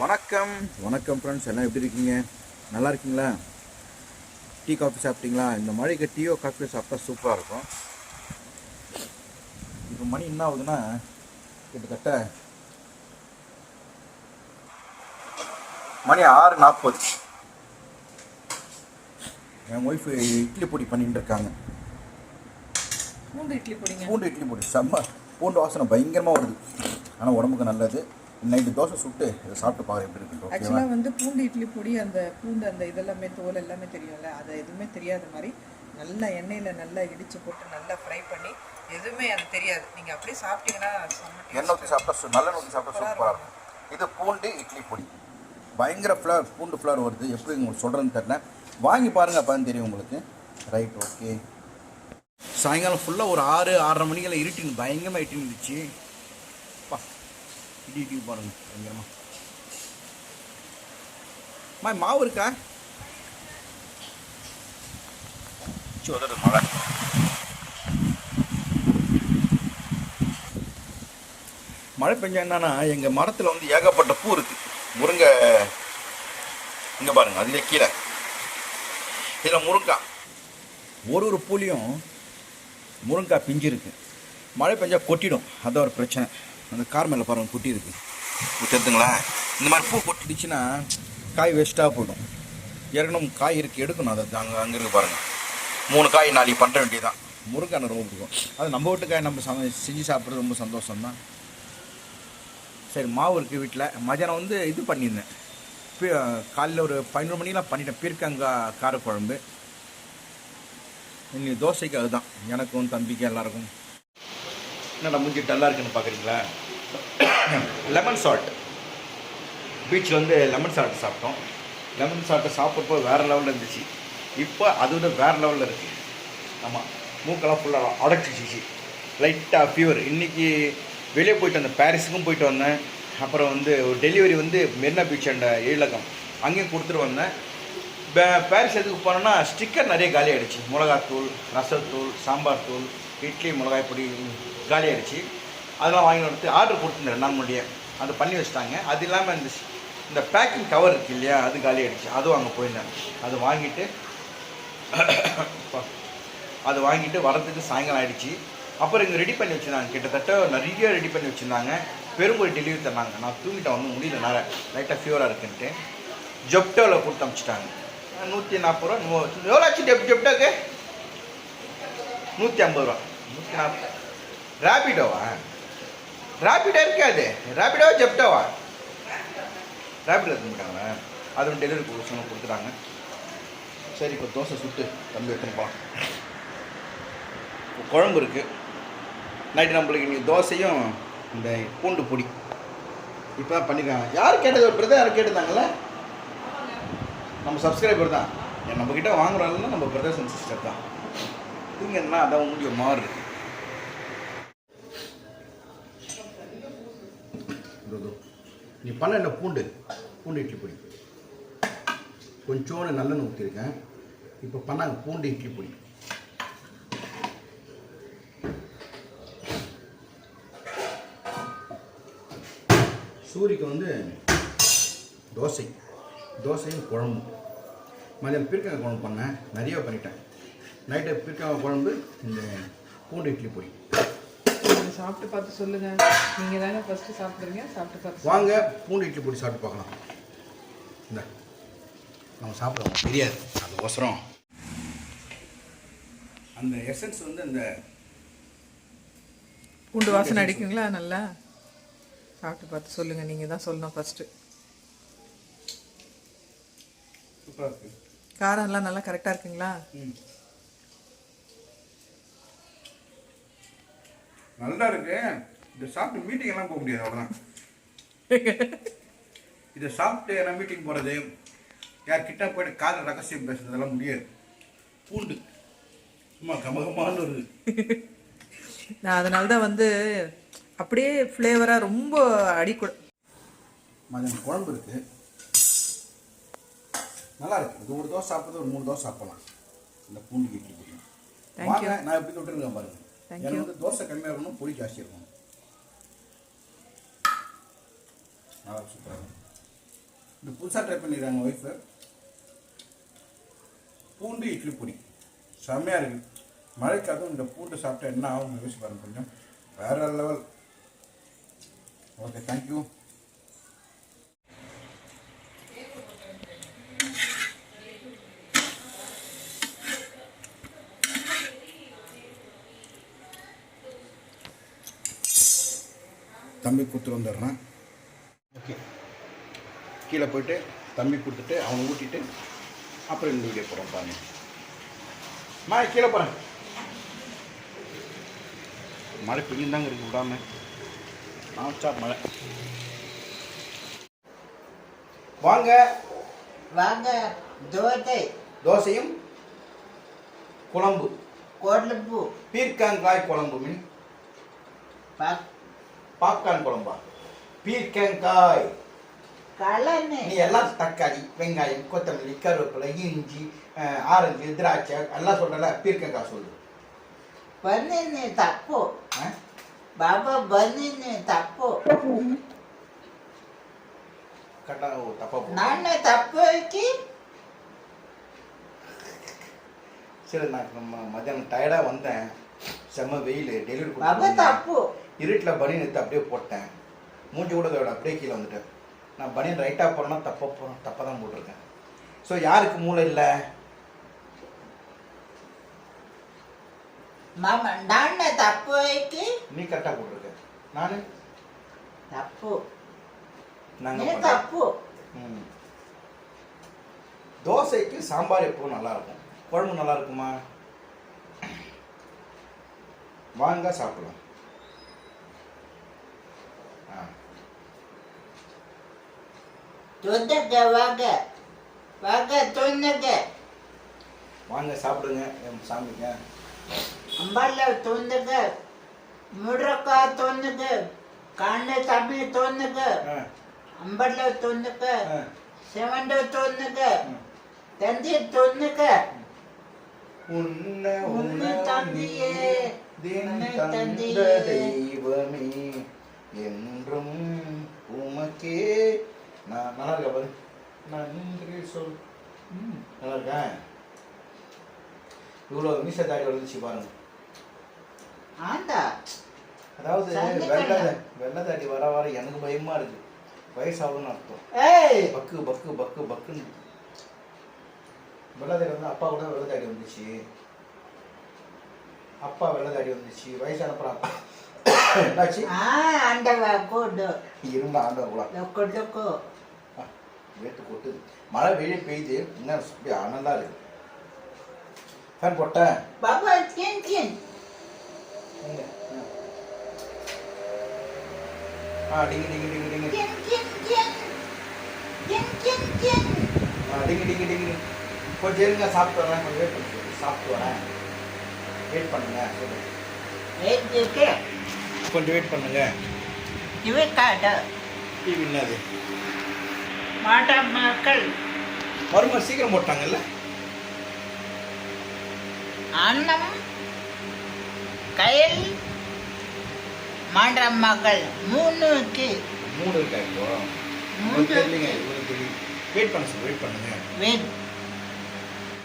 வணக்கம். வணக்கம் ஃப்ரெண்ட்ஸ் எல்லாம் எப்படி இருக்கீங்க? நல்லா இருக்கீங்களா? டீ காஃபி சாப்பிட்டீங்களா? இந்த மழைக்கு டீயோ காஃபியோ சாப்பிட்டா சூப்பராக இருக்கும். இப்போ மணி என்ன ஆகுதுன்னா கிட்டத்தட்ட மணி ஆறு நாற்பது. என் ஒய்ஃபு இட்லி பொடி பண்ணிட்டு இருக்காங்க. பூண்டு இட்லி பொடிங்க. பூண்டு இட்லி பொடி. செம்ம பூண்டு வாசனை பயங்கரமாக வருது. ஆனால் உடம்புக்கு நல்லது. நைட்டு தோசை சுட்டு இதை சாப்பிட்டு பாரு எப்படி இருக்கு ஆக்சுவலாக வந்து பூண்டு இட்லி பொடி அந்த பூண்டு அந்த இதெல்லாமே தோல் எல்லாமே தெரியும்ல அது எதுவுமே தெரியாத மாதிரி நல்லா எண்ணெயில் நல்லா இடிச்சு போட்டு நல்லா ஃப்ரை பண்ணி எதுவுமே அது தெரியாது. நீங்கள் அப்படியே சாப்பிட்டீங்கன்னா. எண்ணெய் ஊற்றி சாப்பிட்டா நல்லெண்ணெய் ஊற்றி சாப்பிட்டா சூப்பராக இருக்கும். இது பூண்டு இட்லி பொடி. பயங்கர ஃப்ளவர் பூண்டு ஃப்ளவர் வருது. எப்படி உங்களுக்கு சொல்கிறேன்னு தெரில வாங்கி பாருங்க அப்போ தெரியும் உங்களுக்கு. ரைட் ஓகே சாயங்காலம் ஃபுல்லாக ஒரு ஆறு ஆறரை மணிக்கெல்லாம் இருட்டின்னு பயங்கரமாக இருட்டின்னு இருந்துச்சு. இடி இடி பாருங்க பயங்கரமாக மா மாவு இருக்கா? சோதர மழை. மழை பெஞ்சா என்னன்னா எங்கள் மரத்தில் வந்து ஏகப்பட்ட பூ இருக்கு. முருங்கை இங்கே பாருங்க அதிலே கீழே. இதில் முருங்காய் ஒரு ஒரு பூலையும் முருங்காய் பிஞ்சிருக்கு. மழை பெஞ்சா கொட்டிடும். அதான் ஒரு பிரச்சனை. அந்த கார் மேலே பாருங்க குட்டி இருக்கு. தெரிஞ்சுங்களா இந்த மாதிரி பூ கொட்டிடுச்சுன்னா காய் வேஸ்ட்டாக போயிடும். ஏற்கனவே காய் இருக்கு எடுக்கணும். அதை அங்கே அங்கே இருக்கு பாருங்கள் மூணு காய் நாளைக்கு பண்ணுற வேண்டியதான் முருங்காய் ரொம்ப பிடிக்கும் அது நம்ம வீட்டு காய் நம்ம செஞ்சு சாப்பிட்றது ரொம்ப சந்தோஷம் தான் சரி மாவு இருக்குது வீட்டில் மதியானம் வந்து இது பண்ணியிருந்தேன். காலையில் ஒரு பதினோரு மணிக்கெலாம் பண்ணிட்டேன். பீர்க்கங்காய் காரக்குழம்பு. இன்னைக்கு தோசைக்கு அதுதான். எனக்கும் தம்பிக்கும் எல்லாருக்கும். என்னடா மூஞ்சி டல்லாக இருக்குன்னு பார்க்குறீங்களா லெமன் சால்ட் பீச்சில் வந்து லெமன் சால்ட் சாப்பிட்டோம். லெமன் சால்ட்டை சாப்பிட்றப்போ வேறு லெவலில் இருந்துச்சு. இப்போ அது விட வேறு லெவலில் இருக்குது ஆமாம் மூக்கெல்லாம் ஃபுல்லாக அடைச்சிச்சிச்சு லைட்டாக ஃபீவர் இன்றைக்கி வெளியே போயிட்டு வந்தேன். பாரிஸுக்கும் போயிட்டு வந்தேன். அப்புறம் வந்து ஒரு டெலிவரி வந்து மெரினா பீச் அண்ட் ஏழகம் அங்கேயும் கொடுத்துட்டு வந்தேன். பாரிஸ் எதுக்கு போனோன்னா ஸ்டிக்கர் நிறைய காலி ஆகிடுச்சு மிளகாத்தூள் ரசத்தூள் சாம்பார் தூள் இட்லி மிளகாய் பொடி காலி ஆயிடுச்சு அதெல்லாம் வாங்கி வந்து ஆர்டர் கொடுத்துருந்தேன் ரெண்டு நாள் முன்னாடியே. அது பண்ணி வச்சிட்டாங்க. அது இல்லாமல் இந்த இந்த பேக்கிங் கவர் இருக்கு இல்லையா அது காலி ஆயிடுச்சு அதுவும் அங்கே போயிருந்தேன் அது வாங்கிட்டு அது வாங்கிட்டு வரதுக்கு சாயங்காலம் ஆகிடுச்சு அப்புறம் இங்கே ரெடி பண்ணி வச்சுருந்தாங்க. கிட்டத்தட்ட நிறைய ரெடி பண்ணி வச்சுருந்தாங்க. பெரும்பொழி டெலிவரி தந்தாங்க. நான் தூங்கிட்டேன் ஒன்றும் முடியல நேரம் லைட்டாக ஃபீவராக இருக்குன்ட்டு. ஜொப்டோவில் கொடுத்து அனுப்பிச்சிட்டாங்க நூற்றி நாற்பது ரூபா எவ்வளோ ஆச்சு ஜெப் ஜெப்டோக்கு நூற்றி ஐம்பது ரூபா. நூற்றி நாற்பது ராபிடோவா ராபிடோ இருக்காது ராபிடோவா ஜெப்டோவா ரேபிடோ எடுத்துட்டாங்களா அது டெலிவரி கொடுத்து கொடுத்துட்டாங்க. சரி இப்போ தோசை சுட்டு தம்பி எடுத்துன்னு போகலாம் குழம்பு இருக்குது நைட்டு நம்மளுக்கு இன்னைக்கு தோசையும் இந்த பூண்டு பொடி. இப்போ தான் யார் கேட்டது? ஒரு பிரதர் யார் கேட்டிருந்தாங்கல்ல? நம்ம சப்ஸ்கிரைபர் தான். நம்மக்கிட்ட வாங்குறோம்ல நம்ம பிரதர்ஸ் அண்ட் சிஸ்டர் தான். இவங்க என்ன அதான் உங்களுக்கு மாறு. நீ பண்ண என்ன பூண்டு பூண்டு இட்லி பொடி. கொஞ்சோண்டு நல்லெண்ணெய் ஊற்றிருக்கேன் இப்போ பண்ணாங்க பூண்டு இட்லி பொடி. சூரிக்கு வந்து தோசை. தோசையும் குழம்பு மதியம் பீர்க்கங்காய் குழம்பு பண்ணேன். நிறைய பண்ணிட்டேன். நைட்டு பீர்க்கங்காய் குழம்பு இந்த பூண்டு இட்லி பொடி. சாப்பிட்டு பார்த்து சொல்லுங்க. நீங்க தானே ஃபர்ஸ்ட் சாப்பிடுறீங்க சாப்பிட்டு பார்த்து வாங்க பூண்டு இட்லி பொடி சாப்பிட்டு பார்க்கலாம். இந்த நம்ம சாப்பிடுவோம். தெரியாது. அது ஒசரம் அந்த எசன்ஸ் வந்து அந்த பூண்டு வாசனை அடிக்குங்களா? நல்லா? சாப்பிட்டு பார்த்து சொல்லுங்க. நீங்க தான் சொல்லணும் காரம் எல்லாம் நல்லா கரெக்டாக இருக்குங்களா? நல்லா இருக்கு இதை சாப்பிட்டு மீட்டிங் எல்லாம் போக முடியாது அவ்வளோதான் இதை சாப்பிட்டு எல்லாம் மீட்டிங் போகிறது யார் கிட்ட போயிட்டு காதில் ரகசியம் பேசுறதெல்லாம் முடியாது. பூண்டு. சும்மா கமகமான ஒரு நான் அதனால தான் வந்து அப்படியே ஃப்ளேவராக ரொம்ப அடிக்கூட மதியம் குழம்பு இருக்கு. நல்லா இருக்கு இது ஒரு தோசை சாப்பிட்றது ஒரு மூணு தோசை சாப்பிடலாம். இந்த பூண்டு வாங்க நான் எப்படி தொட்டுருக்கேன் பாருங்க. எனக்கு. வந்து தோசை கம்மியாக இருக்கணும் பொடி ஜாஸ்தி இருக்கணும். நல்லா சூப்பராக இந்த புதுசாக ட்ரை பண்ணிடுறாங்க ஒய்ஃபு பூண்டு இட்லி பொடி. செம்மையாக இருக்குது மழைக்கு அதுவும் இந்த பூண்டு சாப்பிட்டா என்ன ஆகும் யோசிச்சு பாருங்க கொஞ்சம். வேற லெவல் ஓகே தேங்க்யூ தம்பி கொடுத்துட்டு வந்துடுறேன். ஓகே. கீழே போயிட்டு தம்பி கொடுத்துட்டு அவனை ஊட்டிட்டு அப்புறம் இந்த வீடியோ போகிறோம் பாருங்க. மா கீழே போகிறேன் மழை பெய்யுந்தாங்க இருக்கு விடாம. ஆச்சா மழை. வாங்க. வாங்க. தோசை. தோசையும் குழம்பு. கொழுப்பு பீர்க்கங்காய் குழம்பு மீன். பாப்கார்ன் குழம்பா? பீர்க்கங்காய். நீ எல்லாம் தக்காளி வெங்காயம் கொத்தமல்லி கருவேப்பிலை இஞ்சி ஆரஞ்சு திராட்சை எல்லாம் சொல்றல பீர்க்கங்காய் சொல்லு. பன்னீர்னு தப்பு. பாபா பன்னீர்னு தப்போ. கட்டா தப்பு நான் தப்பு வைக்கி. சரி நான் மத்தியானம் டயர்டாக வந்தேன். செம்ம வெயில் டெலிவரி தப்பு. இருட்டில் பனியன் எடுத்து அப்படியே போட்டேன். மூஞ்சி கூட அதோட அப்படியே கீழே வந்துட்டேன். நான் பனியன் ரைட்டாக போகிறேன்னா தப்பாக போகிறேன் தப்பாக தான் போட்டிருக்கேன். ஸோ யாருக்கு மூளை இல்லை? நீ கரெக்டாக போட்டிருக்க. நானு? தப்பு. நாங்கள் தப்பு? ம். தோசைக்கு சாம்பார் எப்பவும் நல்லாயிருக்கும். குழம்பு நல்லா இருக்குமா வாங்க சாப்பிடலாம். தொந்தக்க வாங்க. வாங்க தொந்தக்க வாங்க சாப்பிடுங்க. சாமிங்க? அம்பால தொந்தக்க முடக்கா தொந்தக்க கண்ணு தம்பி தொந்தக்க அம்பர்ல தொந்தக்க செவண்ட தொந்தக்க தந்தி தொந்தக்க உன்ன உன்ன தம்பியே தின தந்த தெய்வமே. என்றும் உமக்கே நான் நல்லா இருக்கா பாரு. நன்றி சொல். ம், நல்லா இருக்கேன். இவ்வளோ மீசதாரி வந்துச்சு பாருங்க. ஆண்டா அதாவது சந்திக்கல. வெள்ளை வெள்ளதாடி வர வர எனக்கு பயமா இருக்கு. வயசாகும்னு அர்த்தம். ஏய். பக்கு பக்கு பக்கு பக்குன்னு. வெள்ளதாடி வந்து அப்பா கூட வெள்ளதாடி வந்துச்சு. அப்பா வெள்ளதாடி வந்துச்சு. வயசானப்புறம் அப்பா. என்னாச்சு? ஆண்டவா கூடு. இருந்த ஆண்டவர் கூட லொக்கு வேட்டு கொட்டுது. மழை வெளியே பெய்யுது என்ன அனலா இருக்கு. ஃபேன் போட்டேன். பாபா கின் கின். எங்க? ஆ டிங்கு டிங்கு டிங்கு டிங்கு. கின் கின் கின். கின் கின் கின். ஆ டிங்கு டிங்கு டிங்கு. கொஞ்சம் இருங்க சாப்பிட்டு வரேன். கொஞ்சம் வெயிட் சாப்பிட்டு வரேன். வெயிட் பண்ணுங்க கொஞ்சம் வெயிட் பண்ணுங்க. டிவி என்னது? மாட்ட மக்கள் மறுமணி சீக்கிரம் போட்டாங்கல்ல? அன்னம் கயல் மாட்ட மகள் மூணுக்கு மூணு இருக்கா இப்போ? மூணு. தெரியலங்க இவ்வளோ தெரியும் வெயிட் பண்ண சொல்லு வெயிட் பண்ணுங்க. வெயிட்.